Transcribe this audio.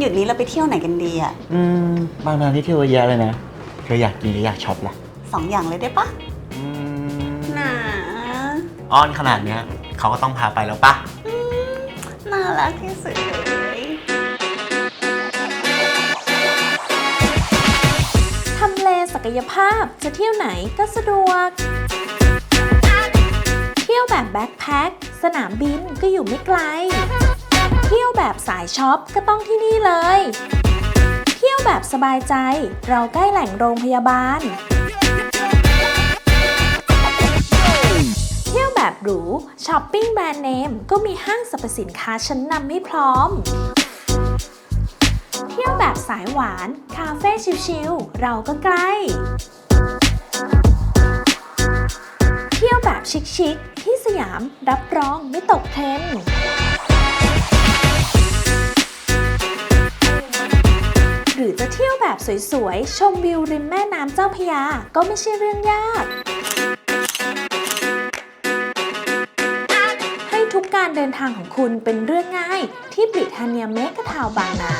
หยุดนี้เราไปเที่ยวไหนกันดีอะอืมบางนาที่เที่ยวเยอะแยะเลยนะเธออยากกินหรืออยากช็อปล่ะสองอย่างเลยได้ปะอืมน่าอ้อนขนาดเนี้ยเขาก็ต้องพาไปแล้วปะน่ารักที่สุดเลยทำเลศักยภาพจะเที่ยวไหนก็สะดวก เที่ยวแบบแบ็คแพ็คสนามบินก็อยู่ไม่ไกล เที่ยวแบบสายช็อปก็ต้องที่นี่เลย เที่ยวแบบสบายใจ เราใกล้แหล่งโรงพยาบาล เที่ยวแบบหรูช้อปปิ้งแบรนด์เนมก็มีห้างสรรพสินค้าชั้นนำให้พร้อม เที่ยวแบบสายหวาน คาเฟ่ชิลๆเราก็ใกล้ เที่ยวแบบชิคๆที่สยามรับรองไม่ตกเทรนด์ หรือจะเที่ยวแบบสวยๆ ชมวิวริมแม่น้ำเจ้าพยา ก็ไม่ใช่เรื่องยาก ให้ทุกการเดินทางของคุณเป็นเรื่องง่ายที่บริทาเนียเมกะทาวบางนา